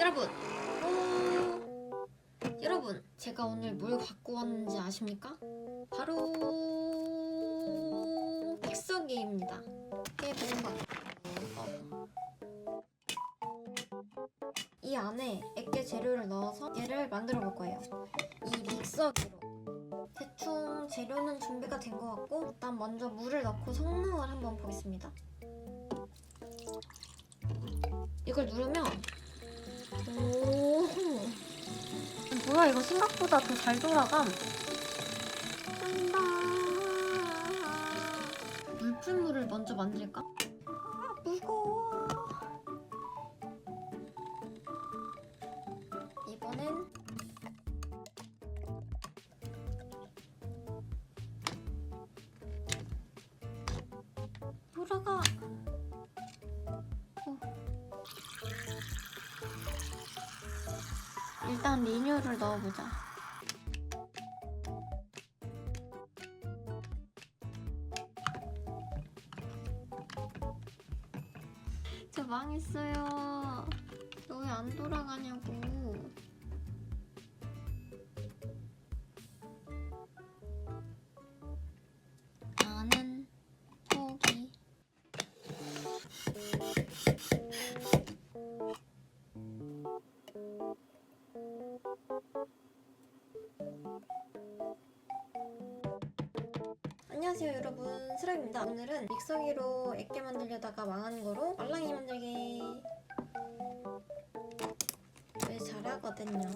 여러분, 오, 여러분, 제가 오늘 뭘 갖고 왔는지 아십니까? 바로 믹서기입니다. 해본가. 이 안에 액계 재료를 넣어서 얘를 만들어 볼 거예요. 이 믹서기로. 대충 재료는 준비가 된 것 같고 일단 먼저 물을 넣고 성능을 한번 보겠습니다. 이걸 누르면 오 뭐야 이거 생각보다 더 잘 돌아감. 한다. 물풀물을 먼저 만들까? 아, 무거워. 일단 리뉴를 넣어보자. 저 망했어요. 왜안 돌아가냐고. 안녕하세요 여러분. 스라입니다. 오늘은 믹서기로 액게 만들려다가 망한 거로 말랑이 만들기. 왜 잘하거든요